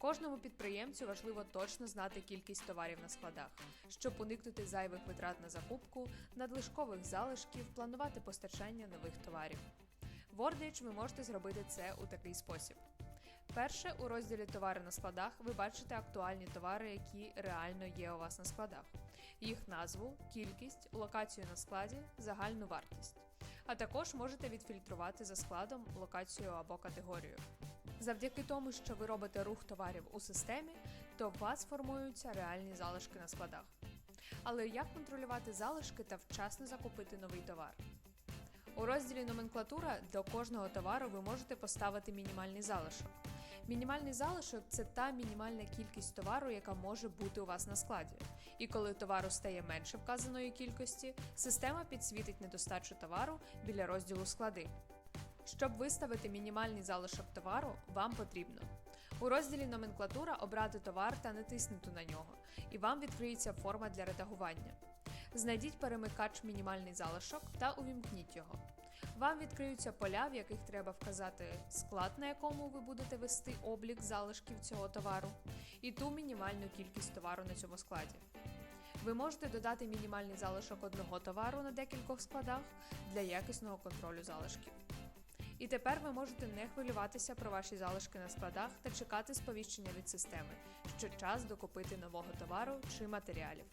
Кожному підприємцю важливо точно знати кількість товарів на складах, щоб уникнути зайвих витрат на закупку, надлишкових залишків, планувати постачання нових товарів. В Wordage ви можете зробити це у такий спосіб. Перше, у розділі Товари на складах ви бачите актуальні товари, які реально є у вас на складах, їх назву, кількість, локацію на складі, загальну вартість. А також можете відфільтрувати за складом, локацію або категорію. Завдяки тому, що ви робите рух товарів у системі, то у вас формуються реальні залишки на складах. Але як контролювати залишки та вчасно закупити новий товар? У розділі Номенклатура до кожного товару ви можете поставити мінімальний залишок. Мінімальний залишок це та мінімальна кількість товару, яка може бути у вас на складі. І коли товару стає менше вказаної кількості, система підсвітить недостачу товару біля розділу склади. Щоб виставити мінімальний залишок товару, вам потрібно у розділі Номенклатура обрати товар та натиснути на нього, і вам відкриється форма для редагування. Знайдіть перемикач мінімальний залишок та увімкніть його. Вам відкриються поля, в яких треба вказати склад, на якому ви будете вести облік залишків цього товару, і ту мінімальну кількість товару на цьому складі. Ви можете додати мінімальний залишок одного товару на декількох складах для якісного контролю залишків. І тепер ви можете не хвилюватися про ваші залишки на складах та чекати сповіщення від системи, що час докупити нового товару чи матеріалів.